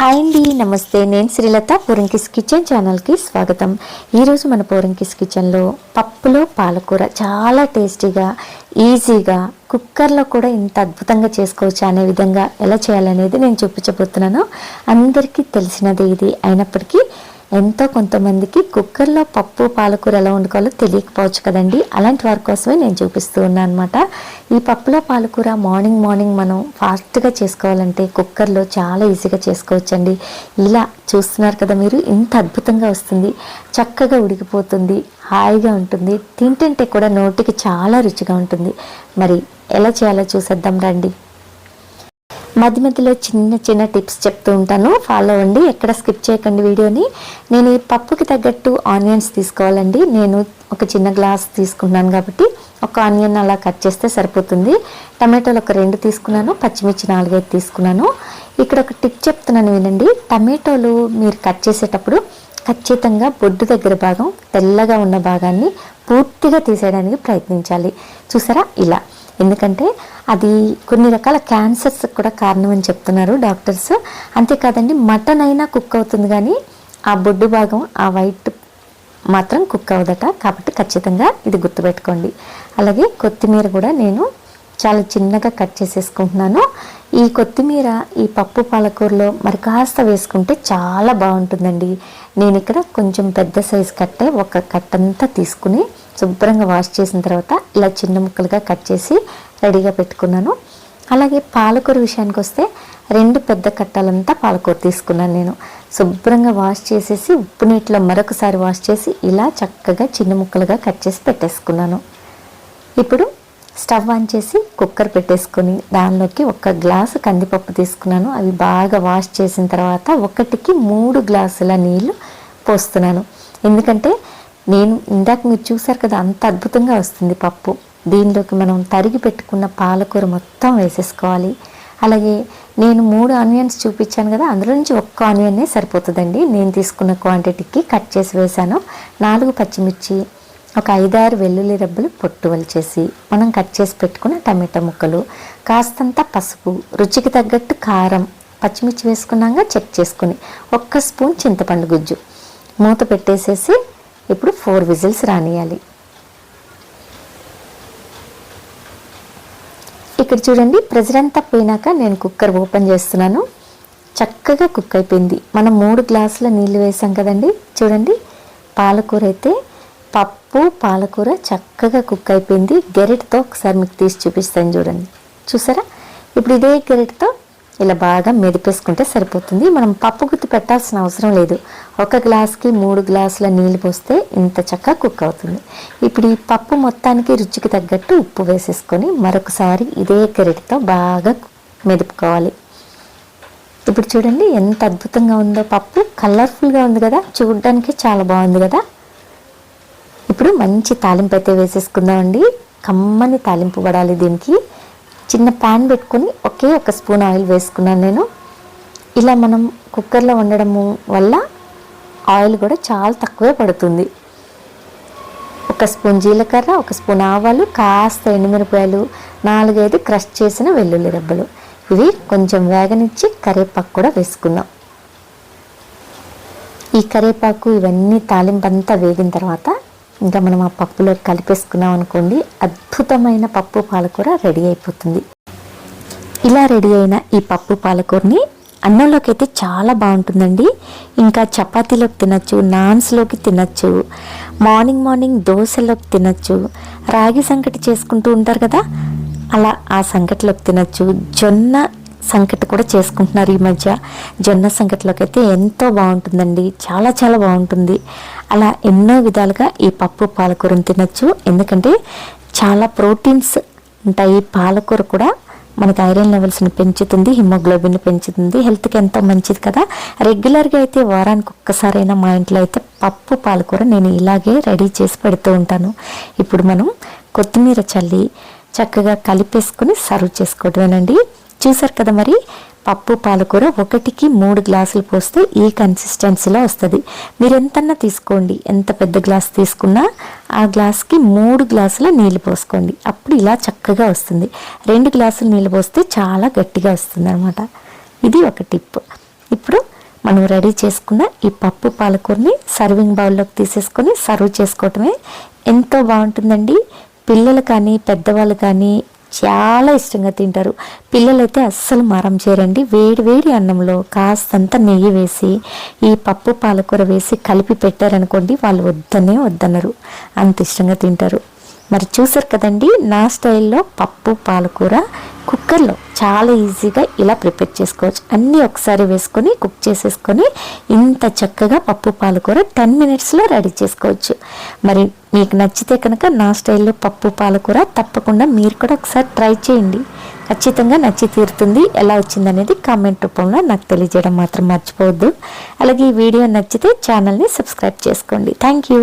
Hi అండి నమస్తే. నేను శ్రీలత పూరంకిస్ కిచెన్ ఛానల్కి స్వాగతం. ఈరోజు మన పూరంకిస్ కిచెన్లో పప్పులో పాలకూర చాలా టేస్టీగా ఈజీగా కుక్కర్లో కూడా ఇంత అద్భుతంగా చేసుకోవచ్చు అనే విధంగా ఎలా చేయాలనేది నేను చూపించబోతున్నాను అందరికీ తెలిసినది ఇది అయినప్పటికీ ఎంతో కొంతమందికి కుక్కర్లో పప్పు పాలకూర ఎలా వండుకోవాలో తెలియకపోవచ్చు కదండి. అలాంటి వారి కోసమే నేను చూపిస్తూ ఉన్నాను అనమాట ఈ పప్పులో పాలకూర మార్నింగ్ మార్నింగ్ మనం ఫాస్ట్గా చేసుకోవాలంటే కుక్కర్లో చాలా ఈజీగా చేసుకోవచ్చండి. ఇలా చూస్తున్నారు కదా మీరు ఇంత అద్భుతంగా వస్తుంది. చక్కగా ఉడికిపోతుంది హాయిగా ఉంటుంది. తింటుంటే కూడా నోటికి చాలా రుచిగా ఉంటుంది. మరి ఎలా చేయాలో చూసేద్దాం రండి. మధ్య మధ్యలో చిన్న చిన్న టిప్స్ చెప్తూ ఉంటాను. ఫాలో అవ్వండి. ఎక్కడ స్కిప్ చేయకండి వీడియోని. నేను ఈ పప్పుకి తగ్గట్టు ఆనియన్స్ తీసుకోవాలండి. నేను ఒక చిన్న గ్లాస్ తీసుకున్నాను కాబట్టి ఒక ఆనియన్ అలా కట్ చేస్తే సరిపోతుంది. టమాటోలు ఒక రెండు తీసుకున్నాను. పచ్చిమిర్చి నాలుగైదు తీసుకున్నాను. ఇక్కడ ఒక టిప్ చెప్తున్నాను వినండి. టమాటోలు మీరు కట్ చేసేటప్పుడు ఖచ్చితంగా బొడ్డు దగ్గర భాగం తెల్లగా ఉన్న భాగాన్ని పూర్తిగా తీసేయడానికి ప్రయత్నించాలి. చూసారా? ఇలా. ఎందుకంటే అది కొన్ని రకాల క్యాన్సర్స్ కూడా కారణం అని చెప్తున్నారు డాక్టర్స్. అంతేకాదండి మటన్ అయినా కుక్ అవుతుంది కానీ ఆ బొడ్డు భాగం ఆ వైట్ మాత్రం కుక్ అవ్వదట కాబట్టి ఖచ్చితంగా ఇది గుర్తుపెట్టుకోండి. అలాగే కొత్తిమీర కూడా నేను చాలా చిన్నగా కట్ చేసేసుకుంటున్నాను. ఈ కొత్తిమీర ఈ పప్పు పాలకూరలో మరి కాస్త వేసుకుంటే చాలా బాగుంటుందండి. నేను ఇక్కడ కొంచెం పెద్ద సైజు కట్టే ఒక కట్టంతా తీసుకుని శుభ్రంగా వాష్ చేసిన తర్వాత ఇలా చిన్న ముక్కలుగా కట్ చేసి రెడీగా పెట్టుకున్నాను. అలాగే పాలకూర విషయానికి వస్తే రెండు పెద్ద కట్టాలంతా పాలకూర తీసుకున్నాను నేను. శుభ్రంగా వాష్ చేసేసి ఉప్పు నీటిలో మరొకసారి వాష్ చేసి ఇలా చక్కగా చిన్న ముక్కలుగా కట్ చేసి పెట్టేసుకున్నాను. ఇప్పుడు స్టవ్ ఆన్ చేసి కుక్కర్ పెట్టేసుకొని దానిలోకి ఒక గ్లాసు కందిపప్పు తీసుకున్నాను. అవి బాగా వాష్ చేసిన తర్వాత ఒకటికి మూడు గ్లాసుల నీళ్ళు పోస్తున్నాను. ఎందుకంటే నేను ఇందాక మీరు చూసారు కదా అంత అద్భుతంగా వస్తుంది పప్పు. దీనిలోకి మనం తరిగి పెట్టుకున్న పాలకూర మొత్తం వేసేసుకోవాలి. అలాగే నేను మూడు ఆనియన్స్ చూపించాను కదా అందులో నుంచి ఒక్క ఆనియన్నే సరిపోతుందండి. నేను తీసుకున్న క్వాంటిటీకి కట్ చేసి వేశాను. నాలుగు పచ్చిమిర్చి ఒక ఐదారు వెల్లుల్లి రెబ్బలు పొట్టు వలిచేసి మనం కట్ చేసి పెట్టుకున్న టమాటా ముక్కలు కాస్తంత పసుపు రుచికి తగ్గట్టు కారం పచ్చిమిర్చి వేసుకున్నాక చెక్ చేసుకుని ఒక్క స్పూన్ చింతపండు గుజ్జు. మూత పెట్టేసేసి ఇప్పుడు ఫోర్ విజిల్స్ రానియాలి. ఇక్కడ చూడండి ప్రెజర్ అంతా పోయినాక నేను కుక్కర్ ఓపెన్ చేస్తున్నాను. చక్కగా కుక్ అయిపోయింది. మనం మూడు గ్లాసుల నీళ్ళు వేసాం కదండి. చూడండి పాలకూర అయితే పప్పు పాలకూర చక్కగా కుక్ అయిపోయింది. గెరెట్తో ఒకసారి మీకు తీసి చూపిస్తాను చూడండి. చూసారా? ఇప్పుడు ఇదే గెరెట్తో ఇలా బాగా మెదిపేసుకుంటే సరిపోతుంది. మనం పప్పు గుత్తి పెట్టాల్సిన అవసరం లేదు. ఒక గ్లాస్కి మూడు గ్లాసుల నీళ్ళు పోస్తే ఇంత చక్కగా కుక్ అవుతుంది. ఇప్పుడు ఈ పప్పు మొత్తానికి రుచికి తగ్గట్టు ఉప్పు వేసేసుకొని మరొకసారి ఇదే గెరెట్తో బాగా మెదుపుకోవాలి. ఇప్పుడు చూడండి ఎంత అద్భుతంగా ఉందో పప్పు. కలర్ఫుల్గా ఉంది కదా. చూడడానికి చాలా బాగుంది కదా. ఇప్పుడు మంచి తాలింపు అయితే వేసేసుకుందామండి. కమ్మని తాలింపు పడాలి దీనికి. చిన్న ప్యాన్ పెట్టుకొని ఒకే ఒక స్పూన్ ఆయిల్ వేసుకున్నాను నేను. ఇలా మనం కుక్కర్లో వండడము వల్ల ఆయిల్ కూడా చాలా తక్కువే పడుతుంది. ఒక స్పూన్ జీలకర్ర ఒక స్పూన్ ఆవాలు కాస్త ఎండుమిరపకాయలు నాలుగైదు క్రష్ చేసిన వెల్లుల్లి రెబ్బలు. ఇవి కొంచెం వేగనిచ్చి కరివేపాకు కూడా వేసుకుందాం. ఈ కరివేపాకు ఇవన్నీ తాలింపంతా వేగిన తర్వాత ఇంకా మనం ఆ పప్పులో కలిపేసుకున్నాం అనుకోండి అద్భుతమైన పప్పు పాలకూర రెడీ అయిపోతుంది. ఇలా రెడీ అయిన ఈ పప్పు పాలకూరని అన్నంలోకి అయితే చాలా బాగుంటుందండి. ఇంకా చపాతీలోకి తినచ్చు నాన్స్లోకి తినచ్చు మార్నింగ్ మార్నింగ్ దోశలోకి తినచ్చు రాగి సంకటి చేసుకుంటూ ఉంటారు కదా అలా ఆ సంకటిలోకి తినచ్చు జొన్న సంకటి కూడా చేసుకుంటున్నారు ఈ మధ్య. జొన్న సంకటిలోకి అయితే ఎంతో బాగుంటుందండి. చాలా చాలా బాగుంటుంది. అలా ఎన్నో విధాలుగా ఈ పప్పు పాలకూరను తినచ్చు. ఎందుకంటే చాలా ప్రోటీన్స్ ఉంటాయి. పాలకూర కూడా మనకి ఐరన్ లెవెల్స్ని పెంచుతుంది హిమోగ్లోబిన్ పెంచుతుంది. హెల్త్కి ఎంతో మంచిది కదా. రెగ్యులర్గా అయితే వారానికి ఒక్కసారైనా మా ఇంట్లో అయితే పప్పు పాలకూర నేను ఇలాగే రెడీ చేసి పెడుతూ ఉంటాను. ఇప్పుడు మనం కొత్తిమీర చల్లి చక్కగా కలిపేసుకుని సర్వ్ చేసుకోవడమేనండి చూసారు కదా మరి? పప్పు పాలకూర ఒకటికి మూడు గ్లాసులు పోస్తే ఈ కన్సిస్టెన్సీలో వస్తుంది. మీరు ఎంతన్నా తీసుకోండి. ఎంత పెద్ద గ్లాస్ తీసుకున్నా ఆ గ్లాస్కి మూడు గ్లాసుల నీళ్ళు పోసుకోండి. అప్పుడు ఇలా చక్కగా వస్తుంది. రెండు గ్లాసులు నీళ్ళు పోస్తే చాలా గట్టిగా వస్తుంది అనమాట ఇది ఒక టిప్. ఇప్పుడు మనం రెడీ చేసుకున్న ఈ పప్పు పాలకూరని సర్వింగ్ బౌల్లోకి తీసేసుకొని సర్వ్ చేసుకోవటమే ఎంతో బాగుంటుందండి. పిల్లలు కానీ పెద్దవాళ్ళు కానీ చాలా ఇష్టంగా తింటారు. పిల్లలైతే అస్సలు మారం చేయరండి. వేడి వేడి అన్నంలో కాస్తంత నెయ్యి వేసి ఈ పప్పు పాలకూర వేసి కలిపి పెట్టారనుకోండి వాళ్ళు వద్దనే వద్దన్నారు అంత ఇష్టంగా తింటారు. మరి చూసారు కదండి నా స్టైల్లో పప్పు పాలకూర కుక్కర్లో చాలా ఈజీగా ఇలా ప్రిపేర్ చేసుకోవచ్చు. అన్నీ ఒకసారి వేసుకొని కుక్ చేసేసుకొని ఇంత చక్కగా పప్పు పాలకూర టెన్ మినిట్స్లో రెడీ చేసుకోవచ్చు. మరి మీకు నచ్చితే కనుక నా స్టైల్లో పప్పు పాలకూర తప్పకుండా మీరు కూడా ఒకసారి ట్రై చేయండి. ఖచ్చితంగా నచ్చి తీరుతుంది. ఎలా వచ్చిందనేది కామెంట్ రూపంలో నాకు తెలియజేయడం మాత్రం మర్చిపోవద్దు. అలాగే ఈ వీడియో నచ్చితే ఛానల్ని సబ్స్క్రైబ్ చేసుకోండి. Thank you.